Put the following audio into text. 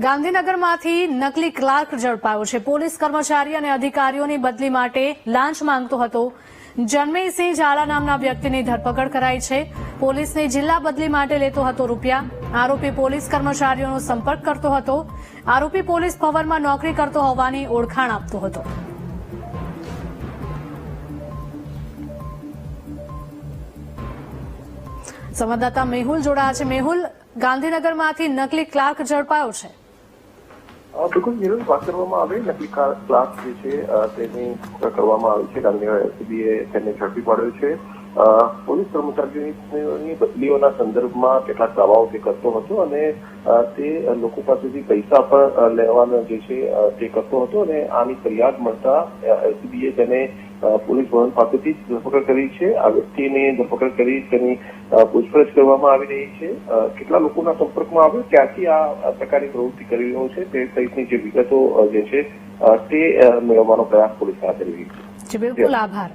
ગાંધીનગરમાંથી નકલી ક્લાર્ક ઝડપાયો છે. પોલીસ કર્મચારી અને અધિકારીઓની બદલી માટે લાંચ માંગતો હતો. જન્મેસિંહ ઝાલા નામના વ્યક્તિની ધરપકડ કરાઈ છે. પોલીસને જિલ્લા બદલી માટે લેતો હતો રૂપિયા. આરોપી પોલીસ કર્મચારીઓનો સંપર્ક કરતો હતો. આરોપી પોલીસ ભવનમાં નોકરી કરતો હોવાની ઓળખાણ આપતો હતો. સંવાદદાતા મેહુલ જોડાયા છે. મેહુલ, ગાંધીનગરમાંથી નકલી ક્લાર્ક ઝડપાયો છે. બિલકુલ નિરજ વાત કરવામાં આવે, નકલી ક્લાસ જે છે તેની કરવામાં આવી છે. ગાંધીનગર એસીબીએ તેને ઝડપી પાડ્યો છે. પોલીસ કર્મચારીઓની બદલીઓના સંદર્ભમાં કેટલાક દાવાઓ તે કરતો હતો અને તે લોકો પાસેથી પૈસા પણ લેવાનો જે છે તે કરતો હતો અને આની ફરિયાદ મળતા એસીબીએ તેને પોલીસ ભવન પાસેથી ધરપકડ કરી છે. આ વ્યક્તિની ધરપકડ કરી તેની પૂછપરછ કરવામાં આવી રહી છે. કેટલા લોકોના સંપર્કમાં આવ્યો? ક્યાંથી આ પ્રકારની પ્રવૃત્તિ કરી રહ્યો છે? તે સહિતની જે વિગતો જે છે તે મેળવવાનો પ્રયાસ પોલીસ હાથ ધરી રહી છે. બિલકુલ આભાર.